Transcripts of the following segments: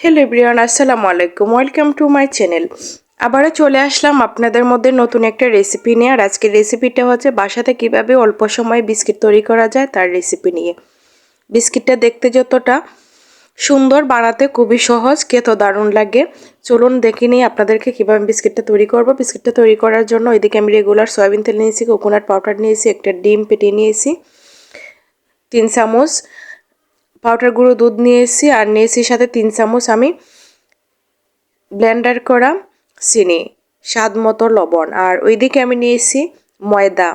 Hello everyone আসসালামু আলাইকুম welcome to my channel আবারও চলে আসলাম আপনাদের মধ্যে নতুন একটা রেসিপি নিয়ে। আর আজকের রেসিপিটা হচ্ছে বাসাতে কীভাবে অল্প সময়ে বিস্কিট তৈরি করা যায় তার রেসিপি নিয়ে। বিস্কিটটা দেখতে যতটা সুন্দর বানাতে খুবই সহজ খেতে দারুণ লাগে। চলুন দেখে নিই আপনাদেরকে কীভাবে বিস্কিটটা তৈরি করব। বিস্কিটটা তৈরি করার জন্য ওইদিকে আমি রেগুলার সয়াবিন তেল নিয়েছি কোকোনাট পাউডার নিয়েছি, একটা ডিম পেটে নিয়েছি, তিন চামচ পাউডার গুঁড়ো দুধ নিয়ে এসেছি আর নিয়েছি সাথে তিন চামচ আমি ব্লেন্ডার করা চিনি, স্বাদ মতো লবণ। আর ওইদিকে আমি নিয়েছি ময়দা।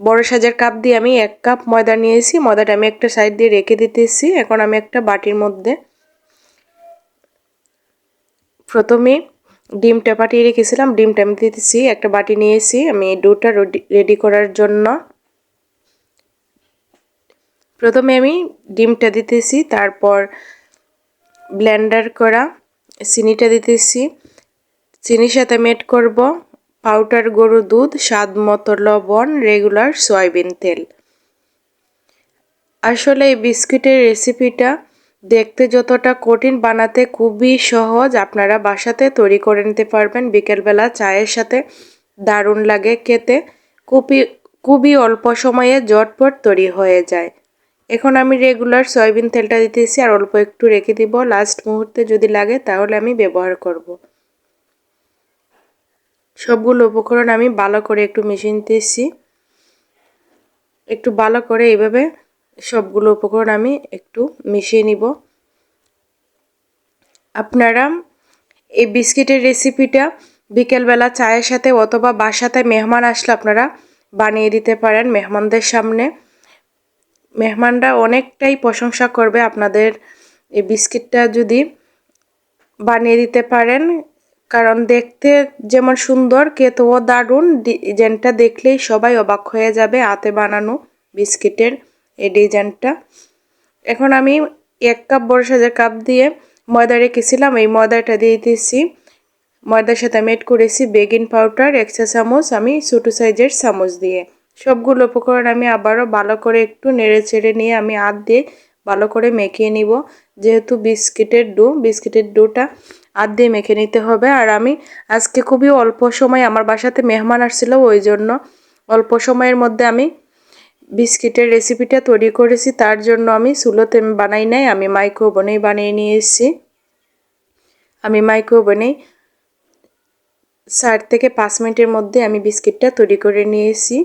বড় সাজের কাপ দিয়ে আমি এক কাপ ময়দা নিয়েছি ময়দাটা আমি একটা সাইড দিয়ে রেখে দিতেছি। এখন আমি একটা বাটির মধ্যে প্রথমে ডিমটা পাঠিয়ে রেখেছিলাম। ডিমটা আমি দিতেছি, একটা বাটি নিয়েছি আমি ডোটা রেডি করার জন্য প্রথমে আমি ডিমটা দিতেছি, তারপর ব্লেন্ডার করা চিনিটা দিতেছি। চিনির সাথে মেট করব পাউডার গরু দুধ, স্বাদ মতো লবণ, রেগুলার সয়াবিন তেল। আসলে এই বিস্কিটের রেসিপিটা দেখতে যতটা কঠিন, বানাতে খুবই সহজ। আপনারা বাসাতে তৈরি করে নিতে পারবেন। বিকেলবেলা চায়ের সাথে দারুণ লাগে খেতে। খুবই খুবই অল্প সময়ে জটপট তৈরি হয়ে যায়। এখন আমি রেগুলার সয়াবিন তেলটা দিতেছি আর অল্প একটু রেখে দিব। লাস্ট মুহূর্তে যদি লাগে তাহলে আমি ব্যবহার করব। সবগুলো উপকরণ আমি ভালো করে একটু মিশিয়ে নিতেছি। একটু ভালো করে এইভাবে সবগুলো উপকরণ আমি একটু মিশিয়ে নিব। আপনারা এই বিস্কিটের রেসিপিটা বিকেলবেলা চায়ের সাথে অথবা বাসাতে মেহমান আসলে আপনারা বানিয়ে দিতে পারেন মেহমানদের সামনে। মেহমানরা অনেকটাই প্রশংসা করবে আপনাদের এই বিস্কিটটা যদি বানিয়ে দিতে পারেন। কারণ দেখতে যেমন সুন্দর, খেতেও দারুণ। ডিজাইনটা দেখলেই সবাই অবাক হয়ে যাবে হাতে বানানো বিস্কিটের এই ডিজাইনটা। এখন আমি এক কাপ বড় সাজের কাপ দিয়ে ময়দা রেখেছিলাম, এই ময়দাটা দিয়ে দিয়েছি। ময়দার সাথে মেট করেছি বেগিন পাউডার একশো চামচ আমি ছোটো সাইজের চামচ দিয়ে। সবগুলো উপকরণ আমি আবারও ভালো করে একটু নেড়ে চেড়ে নিয়ে আমি হাত দিয়ে ভালো করে মেখে নিব। যেহেতু বিস্কিটের ডো, বিস্কিটের ডোটা হাত দিয়ে মেখে নিতে হবে। আর আমি আজকে খুবই অল্প সময় আমার বাসাতে মেহমান আসছিল, ওই জন্য অল্প সময়ের মধ্যে আমি বিস্কিটের রেসিপিটা তৈরি করেছি। তার জন্য আমি চুলোতে বানাই নাই, আমি মাইক্রো ওভেনেই বানিয়ে নিয়ে এসেছি আমি মাইক্রো ওভেনেই চার থেকে পাঁচ মিনিটের মধ্যে আমি বিস্কিটটা তৈরি করে নিয়েছি।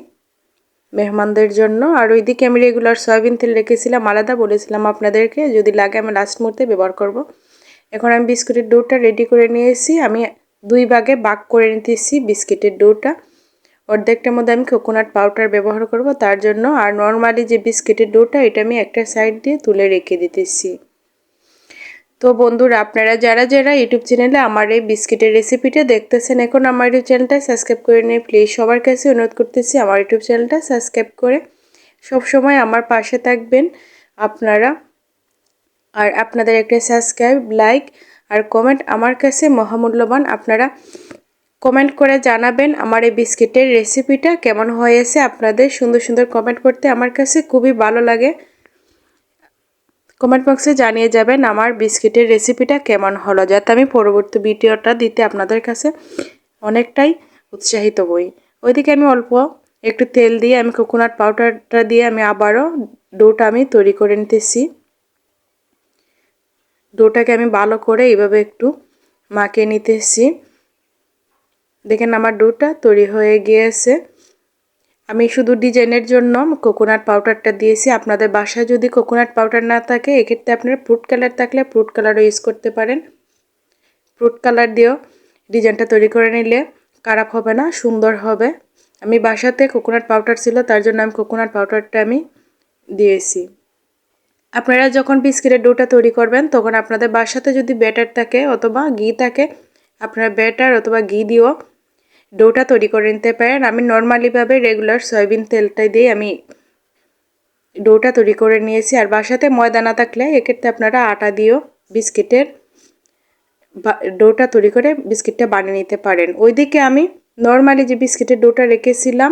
মেহমানদের জন্য। আর ওইদিকে আমি রেগুলার সয়াবিন তেল রেখেছিলাম, আলাদা বলেছিলাম আপনাদেরকে, যদি লাগে আমি লাস্ট মুহূর্তে ব্যবহার করব। এখন আমি বিস্কুটের ডোটা রেডি করে নিয়েছি। আমি দুই ভাগে বাক করে নিতেছি বিস্কিটের ডোটা। অর্ধেকটার মধ্যে আমি কোকোনাট পাউডার ব্যবহার করব। তার জন্য আর নর্মালি যে বিস্কিটের ডোটা, এটা আমি একটা সাইড দিয়ে তুলে রেখে দিতেছি। তো বন্ধুরা, আপনারা যারা যারা ইউটিউব চ্যানেলে আমার এই বিস্কিটের রেসিপিটা দেখতেছেন, এখন আমার ইউটিউব চ্যানেলটা সাবস্ক্রাইব করে নিয়ে প্লিজ সবার কাছে অনুরোধ করতেছি আমার ইউটিউব চ্যানেলটা সাবস্ক্রাইব করে সব সময় আমার পাশে থাকবেন আপনারা। আর আপনাদের একটা সাবস্ক্রাইব লাইক আর কমেন্ট আমার কাছে মহামূল্যবান। আপনারা কমেন্ট করে জানাবেন আমার এই বিস্কিটের রেসিপিটা কেমন হয়েছে আপনাদের। সুন্দর সুন্দর কমেন্ট করতে আমার কাছে খুবই ভালো লাগে। কমেন্ট বক্সে জানিয়ে যাবেন আমার বিস্কিটের রেসিপিটা কেমন হলো, যাতে আমি পরবর্তী ভিডিওটা দিতে আপনাদের কাছে অনেকটাই উৎসাহিত হই। ওইদিকে আমি অল্প একটু তেল দিয়ে, আমি কোকোনাট পাউডারটা দিয়ে আমি আবারও ডোটা আমি তৈরি করে নিতেছি। ডোটাকে আমি ভালো করে এইভাবে একটু মাখিয়ে নিতেছি। দেখেন আমার ডোটা তৈরি হয়ে গিয়েছে। আমি শুধু ডিজাইনের জন্য কোকোনাট পাউডারটা দিয়েছি। আপনাদের বাসায় যদি কোকোনাট পাউডার না থাকে, এক্ষেত্রে আপনারা ফ্রুট কালার থাকলে ফ্রুট কালারও ইউজ করতে পারেন। ফ্রুট কালার দিয়েও ডিজাইনটা তৈরি করে নিলে খারাপ হবে না, সুন্দর হবে। আমি বাসাতে কোকোনাট পাউডার ছিল, তার জন্য আমি কোকোনাট পাউডারটা আমি দিয়েছি। আপনারা যখন বিস্কিটের ডোটা তৈরি করবেন, তখন আপনাদের বাসাতে যদি ব্যাটার থাকে অথবা ঘি থাকে, আপনারা ব্যাটার অথবা ঘি দিয়েও ডোটা তৈরি করে নিতে পারেন। আমি নর্মালিভাবে রেগুলার সয়াবিন তেলটা দিয়ে আমি ডোটা তৈরি করে নিয়েছি। আর বাসাতে ময়দা না থাকলে এক্ষেত্রে আপনারা আটা দিয়েও বিস্কিটের ডোটা তৈরি করে বিস্কিটটা বানিয়ে নিতে পারেন। ওইদিকে আমি নর্মালি যে বিস্কিটের ডোটা রেখেছিলাম,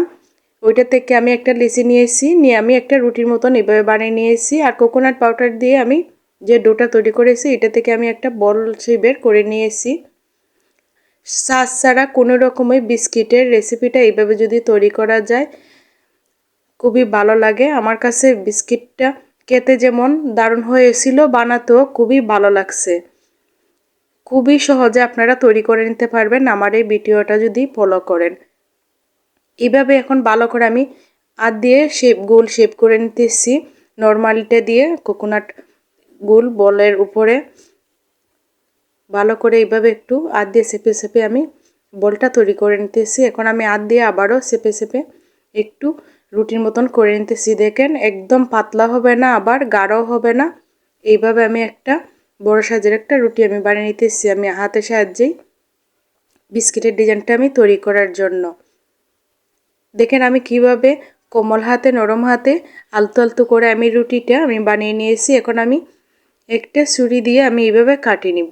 ওইটা থেকে আমি একটা লিচি নিয়েছি। নিয়ে আমি একটা রুটির মতন এভাবে বানিয়ে নিয়েছি। আর কোকোনাট পাউডার দিয়ে আমি যে ডোটা তৈরি করেছি, এটা থেকে আমি একটা বল সেই বের করে নিয়েছি। সাজ ছাড়া কোনো রকমের বিস্কিটের রেসিপিটা এইভাবে যদি তৈরি করা যায়, খুবই ভালো লাগে। আমার কাছে বিস্কিটটা খেতে যেমন দারুণ হয়েছিল, বানাতেও খুবই ভালো লাগছে। খুবই সহজে আপনারা তৈরি করে নিতে পারবেন আমার এই ভিডিওটা যদি ফলো করেন। এইভাবে এখন ভালো করে আমি আর দিয়ে শেপ গোল শেপ করে নিতেছি। নর্মালিটা দিয়ে কোকোনাট গোল বলের উপরে। ভালো করে এইভাবে একটু আর দিয়ে সেপে সেপে আমি বলটা তৈরি করে নিতেছি। এখন আমি আর দিয়ে আবারও সেপে চেপে একটু রুটির মতন করে নিতেছি। দেখেন একদম পাতলা হবে না, আবার গাঢ় হবে না। এইভাবে আমি একটা বড় সাইজের একটা রুটি আমি বানিয়ে নিতেছি আমি হাতের সাহায্যেই বিস্কিটের ডিজাইনটা আমি তৈরি করার জন্য। দেখেন আমি কীভাবে কোমল হাতে, নরম হাতে আলতো আলতো করে আমি রুটিটা আমি বানিয়ে নিয়েছি। এখন আমি একটা ছুরি দিয়ে আমি এইভাবে কাটিয়ে নিব।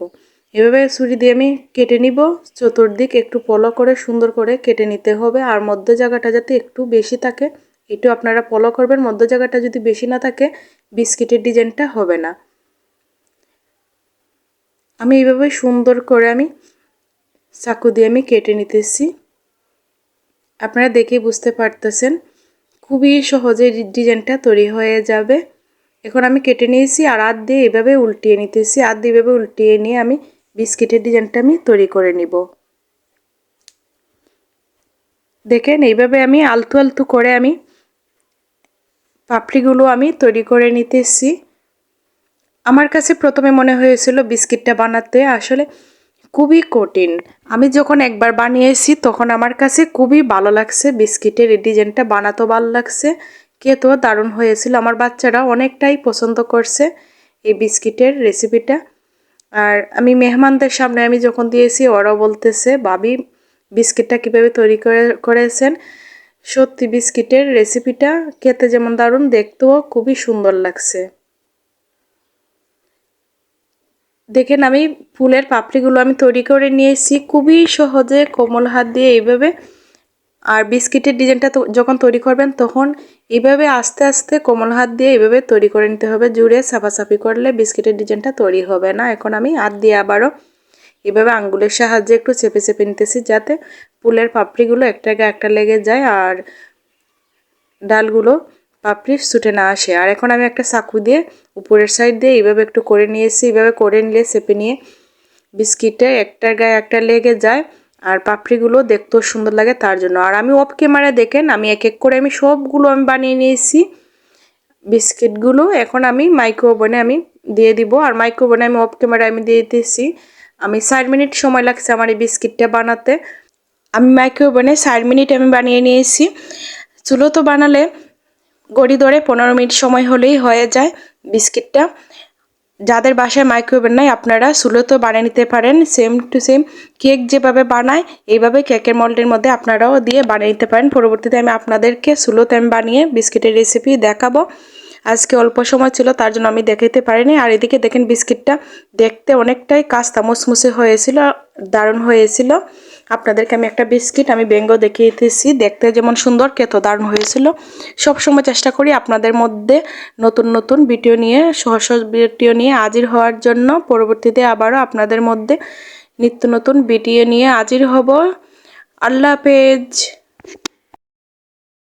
এভাবে ছুরি দিয়ে আমি কেটে নিব। চতুর্দিক একটু পলো করে সুন্দর করে কেটে নিতে হবে। আর মধ্য জায়গাটা যাতে একটু বেশি থাকে, একটু আপনারা পলো করবেন। মধ্য জায়গাটা যদি বেশি না থাকে, বিস্কিটের ডিজাইনটা হবে না। আমি এইভাবে সুন্দর করে আমি চাকু দিয়ে আমি কেটে নিতেছি। আপনারা দেখে বুঝতে পারতেছেন, খুবই সহজে ডিজাইনটা তৈরি হয়ে যাবে। এখন আমি কেটে নিয়েছি আর আধ দিয়ে এভাবে উল্টিয়ে নিতেছি। আধ দিয়ে এভাবে উল্টিয়ে নিয়ে আমি বিস্কিটের ডিজাইনটা আমি তৈরি করে নিব। দেখেন, এইভাবে আমি আলতু আলতু করে আমি পাপড়িগুলো আমি তৈরি করে নিতেছি। আমার কাছে প্রথমে মনে হয়েছিল বিস্কিটটা বানাতে আসলে খুবই কঠিন। আমি যখন একবার বানিয়েছি, তখন আমার কাছে খুবই ভালো লাগছে বিস্কিটের এই ডিজাইনটা বানাতেও ভালো লাগছে, খেতেও দারুণ হয়েছিল। আমার বাচ্চারা অনেকটাই পছন্দ করছে এই বিস্কিটের রেসিপিটা আর আমি মেহমানদের সামনে আমি যখন দিয়েছি, ওরাও বলতেছে বাবি বিস্কিটটা কীভাবে তৈরি করে, করেছেন? সত্যি বিস্কিটের রেসিপিটা খেতে যেমন দারুণ, দেখতেও খুবই সুন্দর লাগছে। দেখেন, আমি ফুলের পাপড়িগুলো আমি তৈরি করে নিয়েছি, খুবই সহজে কোমল হাত দিয়ে এইভাবে আর বিস্কিটের ডিজাইনটা যখন তৈরি করবেন, তখন এইভাবে আস্তে আস্তে কোমল হাত দিয়ে এইভাবে তৈরি করে নিতে হবে। জুড়ে সাফাসাফি করলে বিস্কিটের ডিজাইনটা তৈরি হবে না। এখন আমি হাত দিয়ে আবারও এভাবে আঙ্গুলের সাহায্যে একটু চেপে চেপে নিতেছি যাতে ফুলের পাপড়িগুলো একটা একটা লেগে যায় আর ডালগুলো পাপড়ি ছুটে না আসে। আর এখন আমি একটা চাকু দিয়ে উপরের সাইড দিয়ে এইভাবে একটু করে নিয়েছি। এইভাবে করে নিলে চেপে নিয়ে বিস্কিটে একটার গায়ে একটা লেগে যায়। আর পাপড়িগুলো দেখতেও সুন্দর লাগে তার জন্য। আর আমি অফ ক্যামেরা দেখেন, আমি এক এক করে আমি সবগুলো আমি বানিয়ে নিয়েছি। বিস্কিটগুলো এখন আমি মাইক্রো ওভেনে আমি দিয়ে দিব। আর মাইক্রো ওভেনে আমি অফ ক্যামেরা আমি দিয়ে দিতেছি। আমি ষাট মিনিট সময় লাগছে আমার এই বিস্কিটটা বানাতে। আমি মাইক্রো ওভেনে ষাট মিনিট আমি বানিয়ে নিয়েছি। চুলো তো বানালে গড়ি ধরে পনেরো মিনিট সময় হলেই হয়ে যায় বিস্কিটটা। যাদের বাসায় মাইক্রোওভেন নাই, আপনারা চুলোতেও বানিয়ে নিতে পারেন সেম টু সেম কেক যেভাবে বানায়, এইভাবে কেকের মল্টের মধ্যে আপনারাও দিয়ে বানিয়ে নিতে পারেন। পরবর্তীতে আমি আপনাদেরকে চুলোতে আমি বানিয়ে বিস্কিটের রেসিপি দেখাবো। আজকে অল্প সময় ছিল, তার জন্য আমি দেখাইতে পারিনি। আর এদিকে দেখেন বিস্কিটটা দেখতে অনেকটাই কাস্তা মুসমুসে হয়েছিল, দারুণ হয়েছিল। আপনাদেরকে আমি একটা বিস্কিট, আমি ব্যঙ্গ দেখিয়ে দিতেছি দেখতে যেমন সুন্দর কেত দারুণ হয়েছিল। সবসময় চেষ্টা করি আপনাদের মধ্যে নতুন নতুন ভিডিও নিয়ে সহজ ভিডিও নিয়ে হাজির হওয়ার জন্য। পরবর্তীতে আবারও আপনাদের মধ্যে নিত্য নতুন ভিডিও নিয়ে হাজির হব। আল্লাহ হাফেজ।